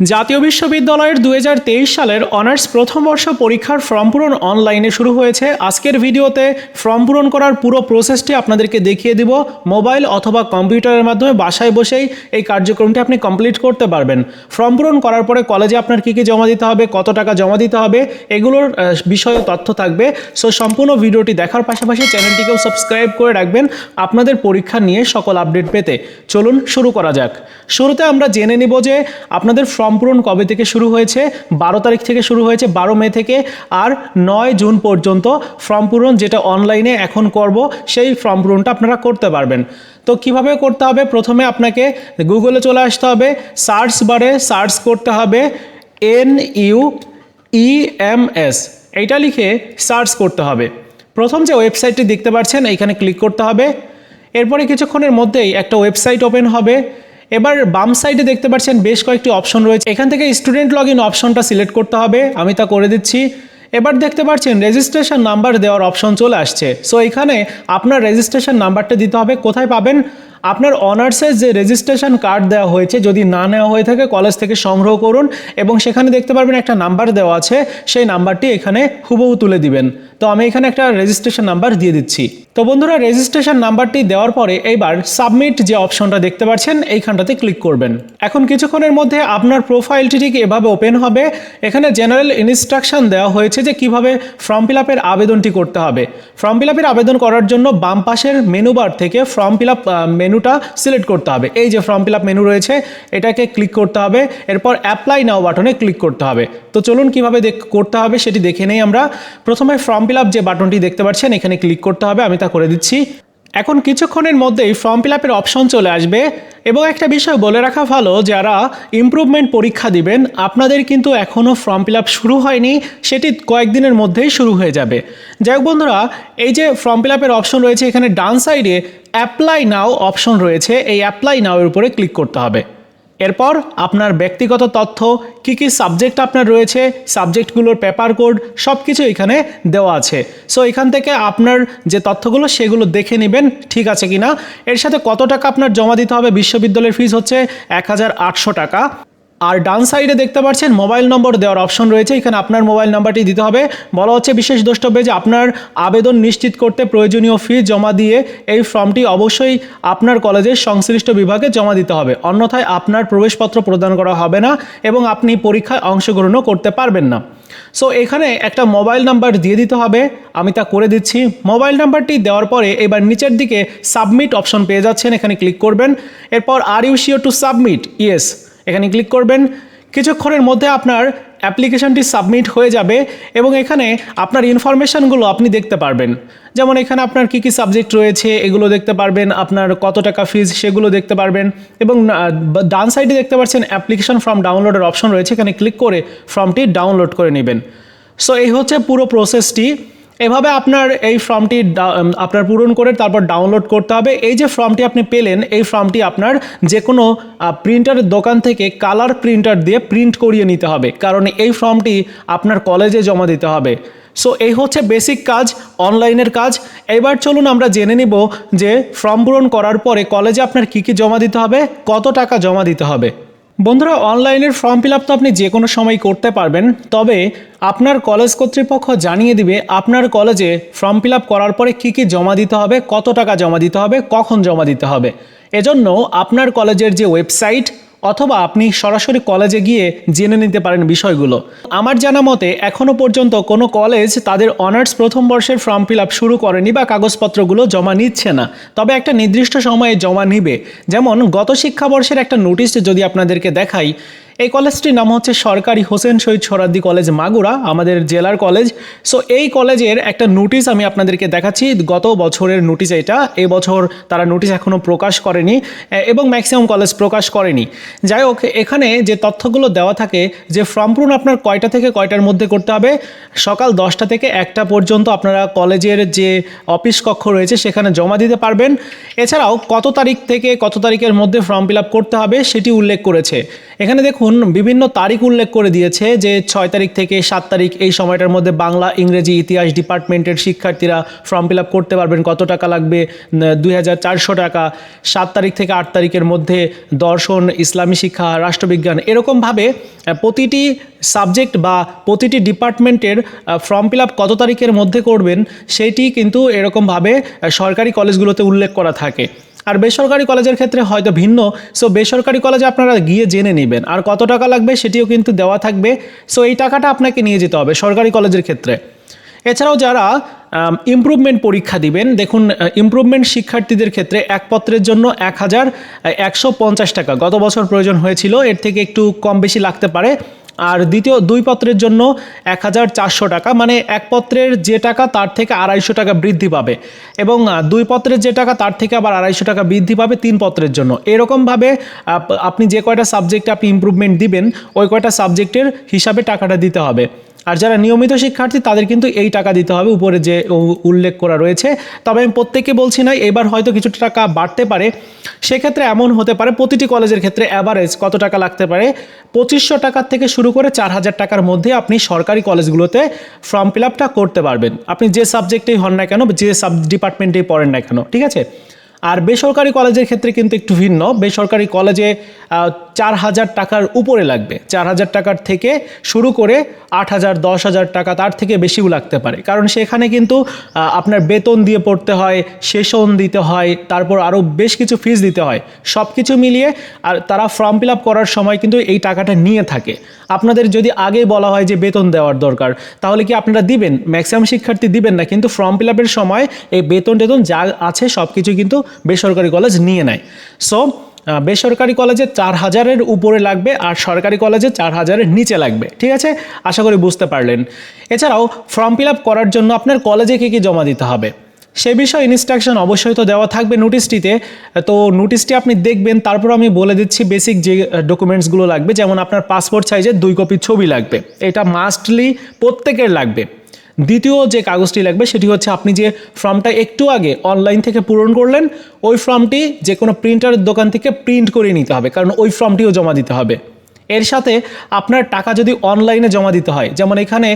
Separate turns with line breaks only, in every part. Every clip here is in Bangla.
জাতীয় বিশ্ববিদ্যালয়ের দু হাজার তেইশ সালের অনার্স প্রথম বর্ষ পরীক্ষার ফর্ম পূরণ অনলাইনে শুরু হয়েছে। আজকের ভিডিওতে ফর্ম পূরণ করার পুরো প্রসেসটি আপনাদেরকে দেখিয়ে দিব। মোবাইল অথবা কম্পিউটারের মাধ্যমে বাসায় বসেই এই কার্যক্রমটি আপনি কমপ্লিট করতে পারবেন। ফর্ম পূরণ করার পরে কলেজে আপনার কী কী জমা দিতে হবে, কত টাকা জমা দিতে হবে, এগুলোর বিষয়ে তথ্য থাকবে। সো সম্পূর্ণ ভিডিওটি দেখার পাশাপাশি চ্যানেলটিকেও সাবস্ক্রাইব করে রাখবেন আপনাদের পরীক্ষা নিয়ে সকল আপডেট পেতে। চলুন শুরু করা যাক। শুরুতে আমরা জেনে নিব যে আপনাদের ফর্ম পূরণ কবে থেকে শুরু হয়েছে? বারো তারিখ থেকে শুরু হয়েছে, বারো মে থেকে। আর নয় জুন পর্যন্ত ফর্ম পূরণ যেটা অনলাইনে এখন করব, সেই ফর্ম পূরণটা আপনারা করতে পারবেন। তো কীভাবে করতে হবে? প্রথমে আপনাকে গুগলে চলে আসতে হবে, সার্চ বারে সার্চ করতে হবে এন ইউ ইএমএস এইটা লিখে সার্চ করতে হবে। প্রথম যে ওয়েবসাইটটি দেখতে পাচ্ছেন, এইখানে ক্লিক করতে হবে। এরপরে কিছুক্ষণের মধ্যেই একটা ওয়েবসাইট ওপেন হবে। এবার বাম সাইডে দেখতে পাচ্ছেন বেশ কয়েকটি অপশন রয়েছে। এখান থেকে স্টুডেন্ট লগ ইন অপশনটা সিলেক্ট করতে হবে। আমি তা করে দিচ্ছি। এবার দেখতে পাচ্ছেন রেজিস্ট্রেশন নাম্বার দেওয়ার অপশন চলে আসছে। সো এখানে আপনার রেজিস্ট্রেশন নাম্বারটা দিতে হবে। কোথায় পাবেন? আপনার অনার্সের যে রেজিস্ট্রেশন কার্ড দেওয়া হয়েছে, যদি না নেওয়া হয়ে থাকে কলেজ থেকে সংগ্রহ করুন এবং সেখানে দেখতে পারবেন একটা নাম্বার দেওয়া আছে, সেই নাম্বারটি এখানে হুবহু তুলে দিবেন। তো আমি এখানে একটা রেজিস্ট্রেশন নাম্বার দিয়ে দিচ্ছি। তো বন্ধুরা রেজিস্ট্রেশন নাম্বারটি দেওয়ার পরে এইবার সাবমিট যে অপশনটা দেখতে পাচ্ছেন, এইখানটাতে ক্লিক করবেন। এখন কিছুক্ষণের মধ্যে আপনার প্রোফাইলটি ঠিক এভাবে ওপেন হবে। এখানে জেনারেল ইনস্ট্রাকশন দেওয়া হয়েছে যে কীভাবে ফর্ম ফিল আপের আবেদনটি করতে হবে। ফর্ম ফিল আপের আবেদন করার জন্য বাম পাশের মেনু বার থেকে ফর্ম ফিল আপ মেনুটা সিলেক্ট করতে হবে। এই যে ফর্ম ফিল আপ মেনু রয়েছে, এটাকে ক্লিক করতে হবে, এরপর অ্যাপ্লাই নাও বাটনে ক্লিক করতে হবে। তো চলুন কীভাবে করতে হবে সেটি দেখে নেই আমরা। প্রথমে ফর্ম ফিল আপ যে বাটনটি দেখতে পাচ্ছেন, এখানে ক্লিক করতে হবে, আমি তা করে দিচ্ছি। এখন কিছুক্ষণের মধ্যেই ফর্ম ফিল আপের অপশন চলে আসবে এবং একটা বিষয় বলে রাখা ভালো, যারা ইমপ্রুভমেন্ট পরীক্ষা দিবেন, আপনাদের কিন্তু এখনও ফর্ম ফিল আপ শুরু হয়নি, সেটি কয়েকদিনের মধ্যেই শুরু হয়ে যাবে। যাই হোক বন্ধুরা, এই যে ফর্ম ফিল আপের অপশন রয়েছে এখানে ডান সাইডে অ্যাপ্লাই নাও অপশন রয়েছে, এই অ্যাপ্লাই নাও এর উপরে ক্লিক করতে হবে। এরপর আপনার ব্যক্তিগত তথ্য, কি কি সাবজেক্ট আপনার রয়েছে সাবজেক্টগুলোর পেপার কোড সব কিছু এখানে দেওয়া আছে। সো এখান থেকে আপনার যে তথ্যগুলো, সেগুলো দেখে নেবেন, ঠিক আছে কি না এর সাথে কত টাকা আপনার জমা দিতে হবে? বিশ্ববিদ্যালয়ের ফিস হচ্ছে এক হাজার আটশো টাকা। আর ডান সাইডে দেখতে পাচ্ছেন মোবাইল নম্বর দেওয়ার অপশন রয়েছে। এখানে আপনার মোবাইল নাম্বারটি দিতে হবে। বলা হচ্ছে, বিশেষ দ্রষ্টব্যে যে আপনার আবেদন নিশ্চিত করতে প্রয়োজনীয় ফি জমা দিয়ে এই ফর্মটি অবশ্যই আপনার কলেজের সংশ্লিষ্ট বিভাগে জমা দিতে হবে। অন্যথায় আপনার প্রবেশপত্র প্রদান করা হবে না এবং আপনি পরীক্ষায় অংশগ্রহণও করতে পারবেন না। সো এখানে একটা মোবাইল নাম্বার দিয়ে দিতে হবে। আমি তা করে দিচ্ছি। মোবাইল নাম্বারটি দেওয়ার পরে এবার নিচের দিকে সাবমিট অপশন পেয়ে যাচ্ছেন। এখানে ক্লিক করবেন। এরপর are you sure to submit yes এখানে ক্লিক করবেন। কিছুক্ষণের মধ্যে আপনার অ্যাপ্লিকেশনটি সাবমিট হয়ে যাবে এবং এখানে আপনার ইনফরমেশানগুলো আপনি দেখতে পারবেন। যেমন এখানে আপনার কী কী সাবজেক্ট রয়েছে এগুলো দেখতে পারবেন, আপনার কত টাকা ফিজ সেগুলো দেখতে পারবেন এবং ডান সাইডে দেখতে পাচ্ছেন অ্যাপ্লিকেশন ফর্ম ডাউনলোডের অপশন রয়েছে। এখানে ক্লিক করে ফর্মটি ডাউনলোড করে নেবেন। সো এই হচ্ছে পুরো প্রসেসটি এভাবে আপনার এই ফর্মটি আপনার পূরণ করে তারপর ডাউনলোড করতে হবে। এই যে ফর্মটি আপনি পেলেন, এই ফর্মটি আপনার যে কোনো প্রিন্টারের দোকান থেকে কালার প্রিন্টার দিয়ে প্রিন্ট করিয়ে নিতে হবে। কারণ এই ফর্মটি আপনার কলেজে জমা দিতে হবে। সো এই হচ্ছে বেসিক কাজ অনলাইনের কাজ। এবার চলুন আমরা জেনে নিব যে ফর্ম পূরণ করার পরে কলেজে আপনার কী কী জমা দিতে হবে, কত টাকা জমা দিতে হবে। বন্ধুরা, অনলাইনের ফর্ম ফিল আপ তো আপনি যে কোনো সময় করতে পারবেন, তবে আপনার কলেজ কর্তৃপক্ষ জানিয়ে দিবে আপনার কলেজে ফর্ম ফিল আপ করার পরে কী কী জমা দিতে হবে, কত টাকা জমা দিতে হবে, কখন জমা দিতে হবে। এজন্য আপনার কলেজের যে ওয়েবসাইট অথবা আপনি সরাসরি কলেজে গিয়ে জেনে নিতে পারেন বিষয়গুলো। আমার জানা মতে এখনও পর্যন্ত কোনো কলেজ তাদের অনার্স প্রথম বর্ষের ফর্ম ফিল আপ শুরু করেনি বা কাগজপত্রগুলো জমা নিচ্ছে না। তবে একটা নির্দিষ্ট সময়ে জমা নিবে। যেমন, গত শিক্ষাবর্ষের একটা নোটিশ যদি আপনাদেরকে দেখাই এই কলেজটির নাম হচ্ছে সরকারি হোসেন শহীদ সোহরাদ্দি কলেজ মাগুরা, আমাদের জেলার কলেজ। সো এই কলেজের একটা নোটিশ আমি আপনাদেরকে দেখাচ্ছি। গত বছরের নোটিশ এটা। এই বছর তারা নোটিশ এখনও প্রকাশ করেনি এবং ম্যাক্সিমাম কলেজ প্রকাশ করেনি। যাই হোক, এখানে যে তথ্যগুলো দেওয়া থাকে, যে ফর্ম পূরণ আপনার কয়টা থেকে কয়টার মধ্যে করতে হবে, সকাল দশটা থেকে একটা পর্যন্ত আপনারা কলেজের যে অফিস কক্ষ রয়েছে, সেখানে জমা দিতে পারবেন। এছাড়াও কত তারিখ থেকে কত তারিখের মধ্যে ফর্ম ফিল করতে হবে, সেটি উল্লেখ করেছে। এখানে দেখুন বিভিন্ন তারিখ উল্লেখ করে দিয়েছে যে ছয় তারিখ থেকে সাত তারিখ এই সময়টার মধ্যে বাংলা, ইংরেজি, ইতিহাস ডিপার্টমেন্টের শিক্ষার্থীরা ফর্ম ফিল করতে পারবেন। কত টাকা লাগবে? দুই হাজার চারশো টাকা। সাত তারিখ থেকে আট তারিখের মধ্যে দর্শন, ইসলামী শিক্ষা, রাষ্ট্রবিজ্ঞান এরকমভাবে প্রতিটি সাবজেক্ট বা প্রতিটি ডিপার্টমেন্টের ফর্ম ফিল কত তারিখের মধ্যে করবেন, সেটি কিন্তু এরকমভাবে সরকারি কলেজগুলোতে উল্লেখ করা থাকে। আর বেসরকারি কলেজের ক্ষেত্রে হয়তো ভিন্ন। সো বেসরকারি কলেজে আপনারা গিয়ে জেনে নেবেন। আর কত টাকা লাগবে সেটিও কিন্তু দেওয়া থাকবে। সো এই টাকাটা আপনাকে নিয়ে যেতে হবে সরকারি কলেজের ক্ষেত্রে। এছাড়াও যারা ইমপ্রুভমেন্ট পরীক্ষা দিবেন, দেখুন ইমপ্রুভমেন্ট শিক্ষার্থীদের ক্ষেত্রে এক পত্রের জন্য এক হাজার একশো পঞ্চাশ টাকা। গত বছর প্রয়োজন হয়েছিল, এর থেকে একটু কম বেশি লাগতে পারে। আর দ্বিতীয় দুই পত্রের জন্য এক হাজার চারশো টাকা মানে এক পত্রের যে টাকা তার থেকে আড়াইশো টাকা বৃদ্ধি পাবে এবং দুই পত্রের যে টাকা তার থেকে আবার আড়াইশো টাকা বৃদ্ধি পাবে তিন পত্রের জন্য। এরকমভাবে, আপ- আপনি যে কয়টা সাবজেক্টে আপনি ইম্প্রুভমেন্ট দিবেন, ওই কয়টা সাবজেক্টের হিসাবে টাকাটা দিতে হবে। আর যারা নিয়মিত শিক্ষার্থী, তাদের কিন্তু এই টাকা দিতে হবে। উপরে যে উল্লেখ করা রয়েছে, তবে আমি প্রত্যেককে বলছি না, এবার হয়তো কিছুটা টাকা বাড়তে পারে। সেক্ষেত্রে এমন হতে পারে, প্রতিটি কলেজের ক্ষেত্রে অ্যাভারেজ কত টাকা লাগতে পারে? পঁচিশশো টাকার থেকে শুরু করে চার হাজার টাকার মধ্যে আপনি সরকারি কলেজগুলোতে ফর্ম ফিল করতে পারবেন। আপনি যে সাবজেক্টেই হন না কেন, যে সাব ডিপার্টমেন্টেই পড়েন না কেন, ঠিক আছে? আর বেসরকারি কলেজের ক্ষেত্রে কিন্তু একটু ভিন্ন। বেসরকারি কলেজে চার হাজার টাকার উপরে লাগবে। চার হাজার টাকার থেকে শুরু করে আট হাজার, দশ হাজার টাকা তার থেকে বেশিও লাগতে পারে। কারণ সেখানে কিন্তু আপনার বেতন দিয়ে পড়তে হয়, সেশন দিতে হয়, তারপর আরও বেশ কিছু ফিস দিতে হয়। সব কিছু মিলিয়ে, আর তারা ফর্ম ফিল আপ করার সময় কিন্তু এই টাকাটা নিয়ে থাকে। আপনাদের যদি আগেই বলা হয় যে বেতন দেওয়ার দরকার, তাহলে কি আপনারা দিবেন? ম্যাক্সিমাম শিক্ষার্থী দিবেন না, কিন্তু ফর্ম ফিল আপের সময় এই বেতন টেতন যা আছে সব কিছু কিন্তু বেসরকারি কলেজ নিয়ে নেয়। সো বেসরকারি কলেজে চার হাজারের উপরে লাগবে আর সরকারি কলেজে চার হাজারের নিচে লাগবে। ঠিক আছে? আশা করি বুঝতে পারলেন। এছাড়াও, ফর্ম ফিল করার জন্য আপনার কলেজে কী কী জমা দিতে হবে? সে বিষয়ে ইনস্ট্রাকশন অবশ্যই তো দেওয়া থাকবে নোটিশটিতে তো নোটিশটি আপনি দেখবেন, তারপর আমি বলে দিচ্ছি বেসিক যে ডকুমেন্টসগুলো লাগবে। যেমন আপনার পাসপোর্ট সাইজের দুই কপি ছবি লাগবে। এটা মাস্টলি প্রত্যেকের লাগবে। দ্বিতীয় যে কাগজটি লাগবে সেটি হচ্ছে আপনি যে ফর্মটা একটু আগে অনলাইন থেকে পূরণ করলেন, ওই ফর্মটি যে কোনো প্রিন্টারের দোকান থেকে প্রিন্ট করে নিতে হবে, কারণ ওই ফর্মটিও জমা দিতে হবে। এর সাথে আপনার টাকা যদি অনলাইনে জমা দিতে হয়, যেমন এখানে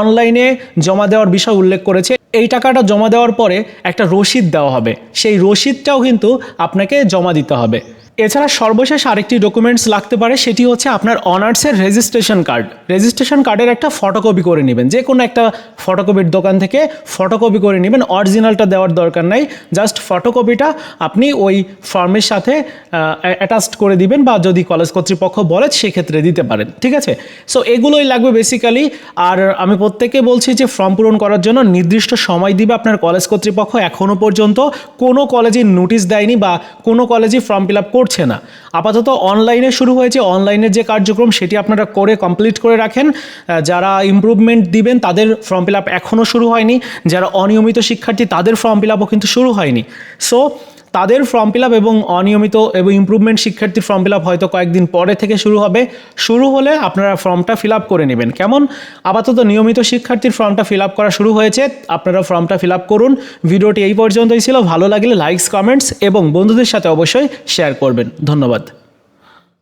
অনলাইনে জমা দেওয়ার বিষয় উল্লেখ করেছে, এই টাকাটা জমা দেওয়ার পরে একটা রসিদ দেওয়া হবে, সেই রসিদটাও কিন্তু আপনাকে জমা দিতে হবে। এছাড়া সর্বশেষ আরেকটি ডকুমেন্টস লাগতে পারে, সেটি হচ্ছে আপনার অনার্সের রেজিস্ট্রেশন কার্ড রেজিস্ট্রেশন কার্ডের একটা ফটোকপি করে নেবেন। যে কোনো একটা ফটোকপির দোকান থেকে ফটোকপি করে নেবেন। অরিজিনালটা দেওয়ার দরকার নাই। জাস্ট ফটোকপিটা আপনি ওই ফর্মের সাথে অ্যাটাচড করে দিবেন বা যদি কলেজ কর্তৃপক্ষ বলে, সেক্ষেত্রে দিতে পারেন। ঠিক আছে? সো এগুলোই লাগবে বেসিক্যালি আর আমি প্রত্যেককে বলছি যে ফর্ম পূরণ করার জন্য নির্দিষ্ট সময় দিবে আপনার কলেজ কর্তৃপক্ষ এখনও পর্যন্ত। কোনো কলেজে নোটিশ দেয়নি বা কোনো কলেজে ফর্ম ফিল আপ করছে না। আপাতত অনলাইনে শুরু হয়েছে। অনলাইনের যে কার্যক্রম, সেটি আপনারা করে কমপ্লিট করে রাখেন। যারা ইম্প্রুভমেন্ট দিবেন, তাদের ফর্ম ফিল আপ এখনও শুরু হয়নি। যারা অনিয়মিত শিক্ষার্থী, তাদের ফর্ম ফিল আপও কিন্তু শুরু হয়নি। সো তাদের ফর্ম ফিল এবং অনিয়মিত এবং ইম্প্রুভমেন্ট শিক্ষার্থীর ফর্ম ফিল হয়তো কয়েকদিন পরে থেকে শুরু হবে। শুরু হলে আপনারা ফর্মটা ফিল করে নেবেন। কেমন? আপাতত নিয়মিত শিক্ষার্থীর ফর্মটা ফিল করা শুরু হয়েছে। আপনারা ফর্মটা ফিল করুন। ভিডিওটি এই পর্যন্তই ছিল। ভালো লাগলে লাইকস কমেন্টস এবং বন্ধুদের সাথে অবশ্যই শেয়ার করবেন। ধন্যবাদ।